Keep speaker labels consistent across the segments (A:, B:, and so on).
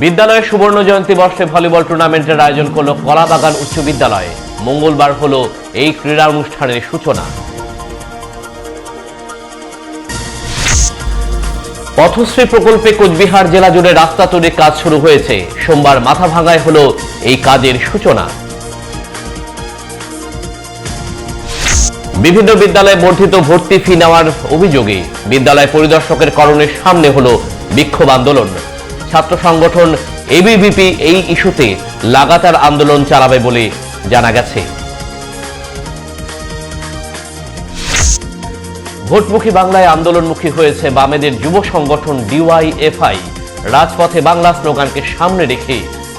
A: বিদ্যালয়ে সুবর্ণ জয়ন্তী বর্ষে ভলিবল টুর্নামেন্টের আয়োজন করল কলাবাগান উচ্চ বিদ্যালয়ে। মঙ্গলবার হলো এই ক্রীড়া অনুষ্ঠানের সূচনা। পথশ্রী প্রকল্পে কোচবিহার জেলা জুড়ে রাস্তা তৈরির কাজ শুরু হয়েছে। সোমবার মাথা ভাঙায় হলো এই কাজের সূচনা। বিভিন্ন বিদ্যালয়ে বর্ধিত ভর্তি ফি নেওয়ার অভিযোগে বিদ্যালয় পরিদর্শকের করণের সামনে হলো বিক্ষোভ আন্দোলন। ছাত্র সংগঠন এবিভিপি এই ইস্যুতে লাগাতার আন্দোলন চালাবে বলে জানা গেছে। ভোটমুখী বাংলায় আন্দোলনমুখী হয়েছে বামেদের যুব সংগঠন ডিওয়াইএফআই রাজপথে বাংলা স্লোগানকে সামনে রেখে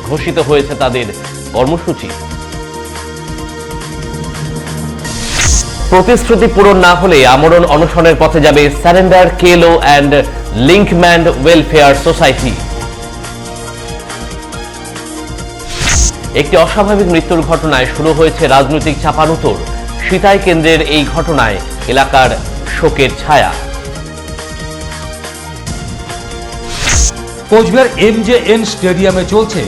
A: ঘোষিত হয়েছে তাদের কর্মসূচি। প্রতিশ্রুতি পূরণ না হলে আমরণ অনশনের পথে যাবে surrender KLO and linkman welfare society. একটি অস্বাভাবিক মৃত্যুর ঘটনায় শুরু হয়েছে রাজনৈতিক চাপানুতোর। সীতাই কেন্দ্রের এই ঘটনায় এলাকার শোকের ছায়া।
B: কোচবিহার এমজেএন স্টেডিয়ামে চলছে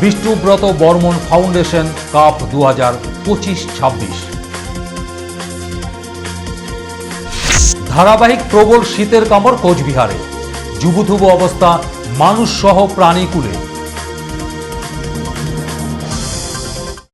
B: বিষ্ণুব্রত বর্মন ফাউন্ডেশন কাপ দু হাজার পঁচিশ ছাব্বিশ। ধারাবাহিক প্রবল শীতের কামড় কোচবিহারে। জুবুথুবু অবস্থা মানুষ সহ প্রাণীকুলে।